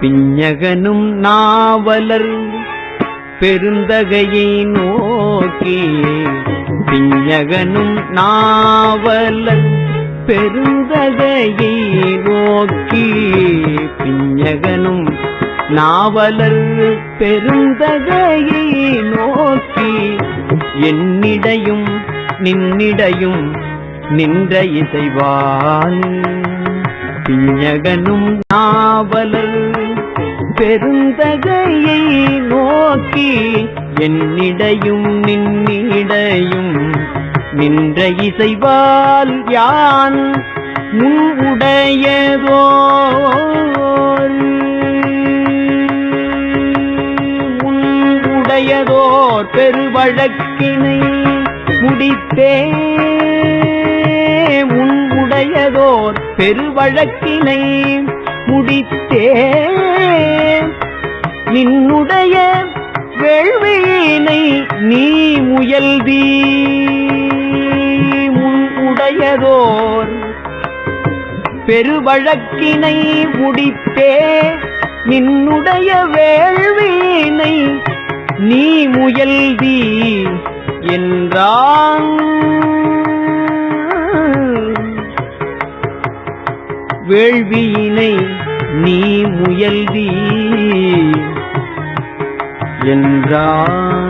பிஞகனும் நாவலர் பெருந்தகையை நோக்கி பிஞகனும் நாவலர் பெருந்தகையை நோக்கி பிஞகனும் நாவலர் பெருந்தகையை நோக்கி என்னிடையும் நின்னிடையும் நின்ற இசைவான். பிஞகனும் நாவலர் பெருந்தகையை நோக்கி என்னிடையும் நின்னிடையும் நின்ற இசைவால் யான் முன் உடையதோ உடையதோர் பெருவழக்கினை முடித்தே. முன் உடையதோர் பெருவழக்கினை முடித்தே நின்னுடைய வேள்வியினை நீ முயல்தி உடையதோர் பெருவழக்கினை முடித்தே. நின்னுடைய வேள்வியினை நீ முயல்தி என்றான். வேள்வியினை நீ முயல்வி என்றான்.